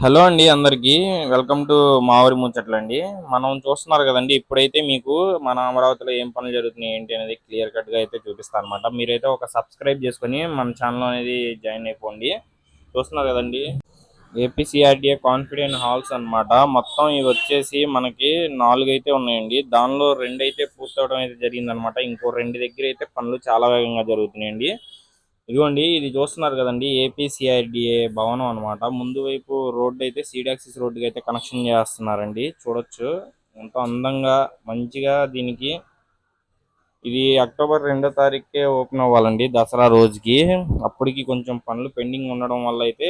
Hello అండి అందరికీ. Welcome to మావరి ముచ్చట్లండి. మనం చూస్తున్నారు కదండి ఇప్పుడైతే మీకు మన అమరావతిలో ఏం పనులు జరుగుతున్నాయి ఏంటి అనేది క్లియర్ కట్గా అయితే చూపిస్తాను అనమాట మీరైతే ఒక సబ్స్క్రైబ్ చేసుకొని మన ఛానల్ అనేది జాయిన్ అయిపోండి. చూస్తున్నారు కదండి ఏపీసీఆర్డీఏ కాన్ఫిడెంట్ హాల్స్ అనమాట మొత్తం ఇవి వచ్చేసి మనకి నాలుగు అయితే ఉన్నాయండి. దానిలో రెండు అయితే పూర్తవడం అయితే జరిగిందనమాట ఇంకో రెండు దగ్గర అయితే పనులు చాలా వేగంగా జరుగుతున్నాయండి. ఇదిగోండి ఇది చూస్తున్నారు కదండి ఏపీసీఆర్డీఏ భవనం అన్నమాట. ముందు వైపు రోడ్డు అయితే సీడాక్సిస్ రోడ్డుకి అయితే కనెక్షన్ చేస్తున్నారండి. చూడొచ్చు. ఎంతో అందంగా మంచిగా దీనికి. ఇది అక్టోబర్ రెండో తారీఖుకే ఓపెన్ అవ్వాలండి దసరా రోజుకి. అప్పటికి కొంచెం పనులు పెండింగ్ ఉండడం వల్ల అయితే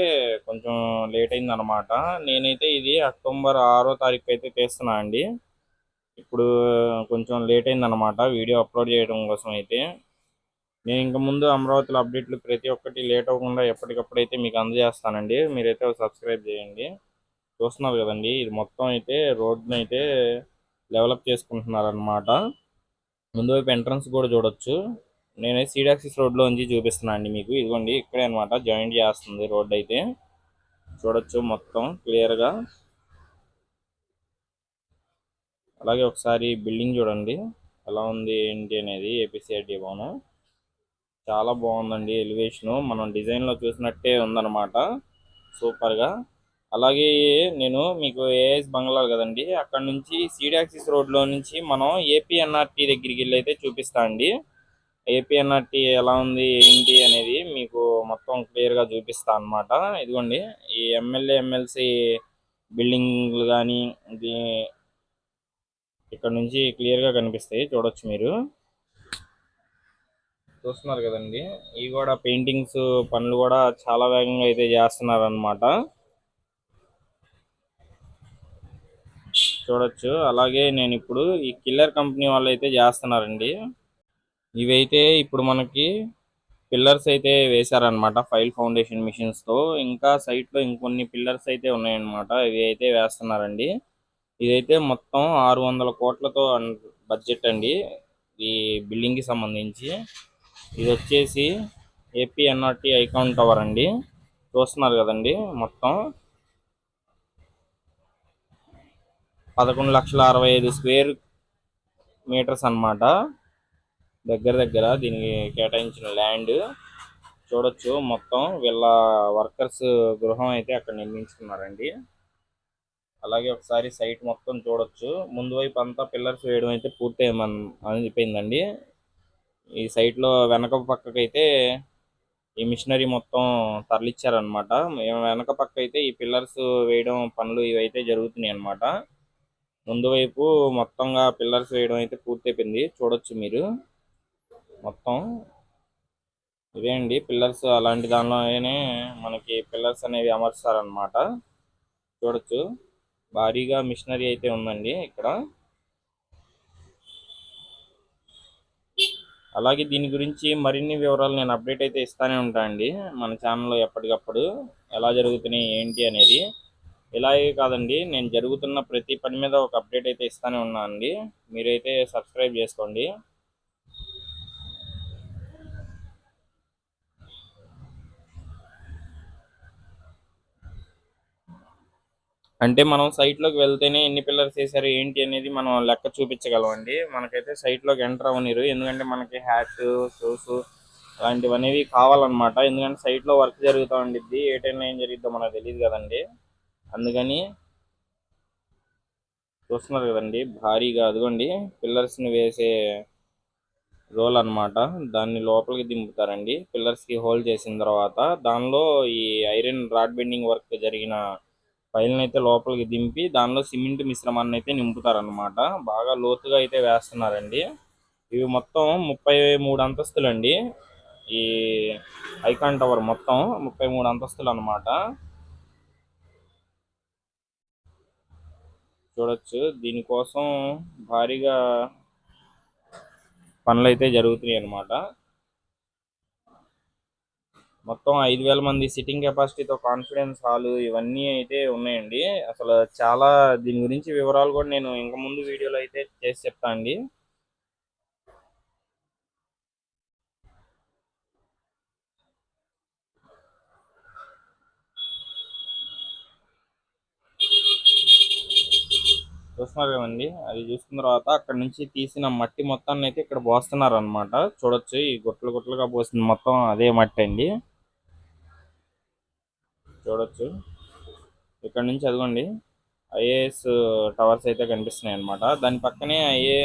కొంచెం లేట్ అయింది అనమాట నేనైతే ఇది అక్టోబర్ ఆరో తారీఖు అయితే తీస్తున్నా అండి. ఇప్పుడు కొంచెం లేట్ అయింది అనమాట వీడియో అప్లోడ్ చేయడం కోసం అయితే. నేను ఇంకా ముందు అమరావతిలో అప్డేట్లు ప్రతి ఒక్కటి లేట్ అవ్వకుండా ఎప్పటికప్పుడు అయితే మీకు అందజేస్తానండి. మీరైతే సబ్స్క్రైబ్ చేయండి. చూస్తున్నారు కదండి ఇది మొత్తం అయితే రోడ్ని అయితే డెవలప్ చేసుకుంటున్నారు అనమాట ముందు వైపు ఎంట్రన్స్ కూడా చూడొచ్చు. నేనైతే సీడాక్సిస్ రోడ్లో నుంచి చూపిస్తున్నాను అండి మీకు. ఇదిగోండి ఇక్కడే అనమాట జాయింట్ చేస్తుంది రోడ్ అయితే. చూడొచ్చు మొత్తం క్లియర్గా అలాగే ఒకసారి బిల్డింగ్ చూడండి. ఎలా ఉంది ఏంటి అనేది ఏపీసీఆర్టీ భవనం. చాలా బాగుందండి ఎలివేషను. మనం డిజైన్లో చూసినట్టే ఉందన్నమాట. సూపర్గా. అలాగే నేను మీకు ఏఎస్ బంగ్లా కదండి అక్కడ నుంచి సీడాక్సిస్ రోడ్లో నుంచి మనం ఏపీఎన్ఆర్టీ దగ్గరికి వెళ్ళి అయితే చూపిస్తా అండి. ఏపీఎన్ఆర్టీ ఎలా ఉంది ఏంటి అనేది మీకు మొత్తం క్లియర్గా చూపిస్తా అనమాట ఇదిగోండి ఈ ఎమ్మెల్యే ఎమ్మెల్సీ బిల్డింగ్లు కానీ ఇది ఇక్కడ నుంచి క్లియర్గా కనిపిస్తాయి చూడొచ్చు మీరు. చూస్తున్నారు కదండి. ఇవి కూడా పెయింటింగ్స్ పనులు కూడా చాలా వేగంగా అయితే చేస్తున్నారు అనమాట చూడొచ్చు. అలాగే నేను ఇప్పుడు ఈ కిల్లర్ కంపెనీ వాళ్ళు అయితే చేస్తున్నారండి. ఇవైతే ఇప్పుడు మనకి పిల్లర్స్ అయితే వేశారనమాట ఫైల్ ఫౌండేషన్ మిషన్స్తో. ఇంకా సైట్లో ఇంకొన్ని పిల్లర్స్ అయితే ఉన్నాయన్నమాట. ఇవి అయితే వేస్తున్నారండి. ఇదైతే మొత్తం ఆరు వందల కోట్లతో బడ్జెట్ అండి. ఈ బిల్డింగ్కి సంబంధించి. ఇది వచ్చేసి ఏపీఎన్ఆర్టీ ఐకాన్ టవర్ అండి. చూస్తున్నారు కదండి మొత్తం. పదకొండు లక్షల అరవై ఐదు స్క్వేర్ మీటర్స్ అన్నమాట. దగ్గర దగ్గర దీనికి కేటాయించిన ల్యాండ్. చూడొచ్చు మొత్తం వీళ్ళ వర్కర్స్ గృహం అయితే అక్కడ నిర్మించుకున్నారండి. అలాగే ఒకసారి సైట్ మొత్తం చూడొచ్చు. ముందు వైపు అంతా పిల్లర్స్ వేయడం అయితే పూర్తి అయిపోయిందండి. ఈ సైట్లో వెనక పక్కకైతే ఈ మిషనరీ మొత్తం తరలిచ్చారనమాట వెనక పక్క అయితే ఈ పిల్లర్స్ వేయడం పనులు ఇవైతే జరుగుతున్నాయి అన్నమాట. ముందు వైపు మొత్తంగా పిల్లర్స్ వేయడం అయితే పూర్తయిపోయింది. చూడొచ్చు మీరు. మొత్తం ఇదే అండి. పిల్లర్స్ అలాంటి దానిలోనే మనకి పిల్లర్స్ అనేవి అమర్చారనమాట చూడొచ్చు. భారీగా మిషనరీ అయితే ఉందండి ఇక్కడ. అలాగే దీని గురించి మరిన్ని వివరాలు నేను అప్డేట్ అయితే ఇస్తానే ఉంటానండి. మన ఛానల్లో ఎప్పటికప్పుడు ఎలా జరుగుతున్నాయి ఏంటి అనేది. ఇలాగే కాదండి నేను జరుగుతున్న ప్రతి పని మీద ఒక అప్డేట్ అయితే ఇస్తానే ఉన్నాను అండి మీరైతే సబ్స్క్రైబ్ చేసుకోండి. అంటే మనం సైట్లోకి వెళ్తేనే ఎన్ని పిల్లర్స్ వేసారు ఏంటి అనేది మనం లెక్క చూపించగలం అండి. మనకైతే సైట్లోకి ఎంటర్ అవ్వనిరు. ఎందుకంటే మనకి హ్యాట్ షూస్ అలాంటివి అనేవి కావాలన్నమాట. ఎందుకంటే సైట్లో వర్క్ జరుగుతూ ఉండిద్ది. ఏ టైంలో ఏం జరిగిద్దో మనకు తెలియదు కదండి. అందుకని చూస్తున్నారు కదండి. భారీగా అదిగోండి. పిల్లర్స్ని వేసే రోల్ అన్నమాట. దాన్ని లోపలికి దింపుతారండి. పిల్లర్స్కి చేసిన తర్వాత దానిలో ఈ ఐరన్ రాడ్ బెండింగ్ వర్క్ జరిగిన పైలను అయితే లోపలికి దింపి దానిలో సిమెంట్ మిశ్రమాన్ని అయితే నింపుతారనమాట బాగా లోతుగా అయితే వేస్తున్నారండి. ఇవి మొత్తం ముప్పై మూడు అంతస్తులు అండి ఈ ఐకాన్ టవర్ మొత్తం ముప్పై మూడు అంతస్తులు అనమాట చూడొచ్చు దీనికోసం భారీగా పనులు అయితే జరుగుతున్నాయి అన్నమాట మొత్తం ఐదు వేల మంది సిట్టింగ్ కెపాసిటీతో కాన్ఫిడెన్స్ హాల్ ఇవన్నీ అయితే ఉన్నాయండి. అసలు చాలా దీని గురించి వివరాలు కూడా నేను ఇంక ముందు వీడియోలో అయితే చేసి చెప్తా అండి. చూస్తున్నారు కదండి? అది చూసుకున్న తర్వాత అక్కడ నుంచి తీసిన మట్టి మొత్తాన్ని అయితే ఇక్కడ పోస్తున్నారు అనమాట చూడొచ్చు ఈ గుట్టలు గుట్టలుగా పోసింది మొత్తం అదే మట్టి అండి. చూడొచ్చు. ఇక్కడ నుంచి అదిగోండి ఐఏఎస్ టవర్స్ అయితే కనిపిస్తున్నాయి అన్నమాట దాని పక్కనే ఐఏ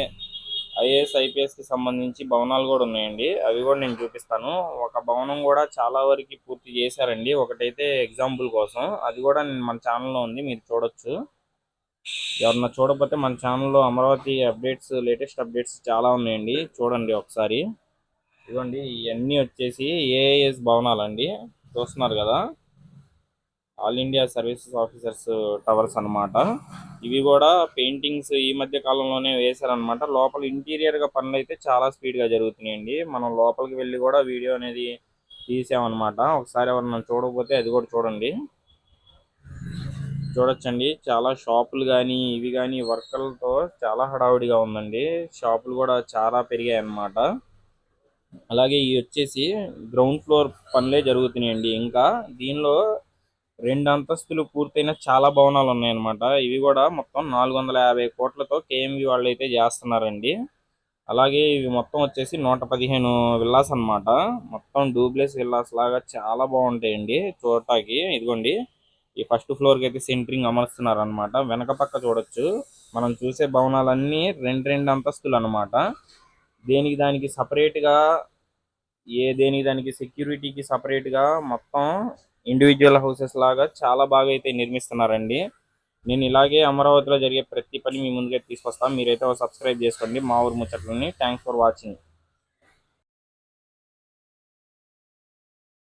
ఐఏఎస్ ఐపీఎస్కి సంబంధించి భవనాలు కూడా ఉన్నాయండి. అవి కూడా నేను చూపిస్తాను. ఒక భవనం కూడా చాలా వరకు పూర్తి చేశారండి. ఒకటైతే ఎగ్జాంపుల్ కోసం. అది కూడా మన ఛానల్లో ఉంది మీరు చూడొచ్చు. ఎవరన్నా చూడకపోతే మన ఛానల్లో అమరావతి అప్డేట్స్ లేటెస్ట్ అప్డేట్స్ చాలా ఉన్నాయండి. చూడండి ఒకసారి. ఇదిగోండి ఇవన్నీ వచ్చేసి ఏఏఎస్ భవనాలండి. చూస్తున్నారు కదా. All India services officers towers అన్నమాట. ఇవి కూడా పెయింటింగ్స్ ఈ మధ్య కాలంలోనే వేశారనమాట లోపల ఇంటీరియర్గా పనులు అయితే చాలా స్పీడ్గా జరుగుతున్నాయండి. మనం లోపలికి వెళ్ళి కూడా వీడియో అనేది తీసామన్నమాట. ఒకసారి ఎవరన్నా చూడకపోతే అది కూడా చూడండి. చూడొచ్చండి. చాలా షాపులు కానీ ఇవి కానీ వర్కర్లతో చాలా హడావుడిగా ఉందండి. షాపులు కూడా చాలా పెరిగాయి అన్నమాట అలాగే ఇవి వచ్చేసి గ్రౌండ్ ఫ్లోర్ పనులే జరుగుతున్నాయండి. ఇంకా దీనిలో రెండు అంతస్తులు పూర్తయిన చాలా భవనాలు ఉన్నాయన్నమాట. ఇవి కూడా మొత్తం నాలుగు వందల యాభై కోట్లతో కేఎంవి వాళ్ళు అయితే చేస్తున్నారండి. అలాగే ఇవి మొత్తం వచ్చేసి నూట పదిహేను విల్లాస్ అన్నమాట. మొత్తం డూప్లెస్ విల్లాస్ లాగా చాలా బాగుంటాయండి చూడటానికి. ఇదిగోండి ఈ ఫస్ట్ ఫ్లోర్కి అయితే సెంట్రింగ్ అమరుస్తున్నారు అనమాట వెనక పక్క చూడొచ్చు. మనం చూసే భవనాలన్నీ రెండు రెండు అంతస్తులు అన్నమాట. దేనికి దానికి సపరేట్గా ఏ దేనికి దానికి సెక్యూరిటీకి సపరేట్గా గా మొత్తం ఇండివిజువల్ హౌసెస్ లాగా చాలా బాగా అయితే నిర్మిస్తున్నారండి. నేను ఇలాగే అమరావతిలో జరిగే ప్రతి పని మీ ముందుగా తీసుకొస్తాను మీరైతే సబ్స్క్రైబ్ చేసుకోండి. మా ఊరు ముచ్చట్లని. Thanks for watching